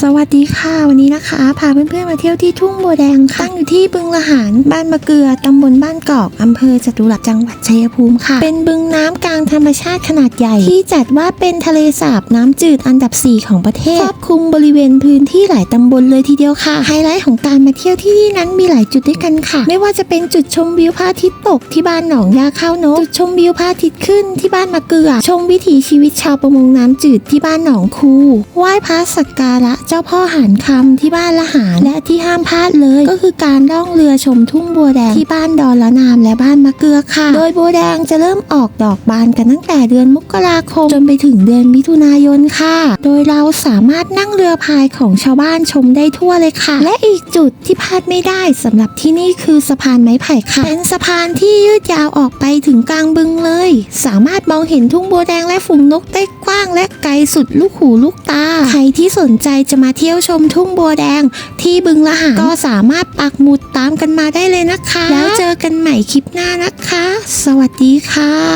สวัสดีค่ะวันนี้นะคะ พาเพื่อนๆมาเที่ยวที่ทุ่งบัวแดงค่ะตั้งอยู่ที่บึงละหารบ้านมะเกลือตำบลบ้านกอกอำเภอจตุรัสจังหวัดชัยภูมิค่ะ เป็นบึงน้ำกลางธรรมชาติขนาดใหญ่ ที่จัดว่าเป็นทะเลสาบน้ำจืดอันดับ 4 ของประเทศครอบคลุมบริเวณพื้นที่หลายตำบลเลยทีเดียวค่ะ ไฮไลท์ของการมาเที่ยวที่นี่นั้นมีหลายจุดด้วยกันค่ะ ไม่ว่าจะเป็นจุดชมวิวพระอาทิตย์ตกที่บ้านหนองยาข้าวนกจุดชมวิวพระอาทิตย์ขึ้นที่บ้านมะเกลือ ชมวิถีชีวิตชาวประมงน้ำจืดที่บ้านหนองคูไหว้พระสักการะเจ้าพ่อหานคำที่บ้านละหารและที่ห้ามพลาดเลย ก็คือการล่องเรือชมทุ่งบัวแดงที่บ้านดอนละนามและบ้านมะเกลือค่ะ โดยบัวแดงจะเริ่มออกดอกบานกันตั้งแต่เดือนมกราคมจนไปถึงเดือนมิถุนายนค่ะ โดยเราสามารถนั่งเรือพายของชาวบ้านชมได้ทั่วเลยค่ะ และอีกจุดที่พลาดไม่ได้สำหรับที่นี่คือสะพานไม้ไผ่ค่ะ เป็นสะพานที่ยืดยาวออกไปถึงกลางบึงเลย สามารถมองเห็นทุ่งบัวแดงและฝูงนกได้กว้างและไกลสุดลูกหูลูกตา ใครที่สนใจจะจะมาเที่ยวชมทุ่งบัวแดงที่บึงละหารก็สามารถปักหมุดตามกันมาได้เลยนะคะ แล้วเจอกันใหม่คลิปหน้านะคะ สวัสดีค่ะ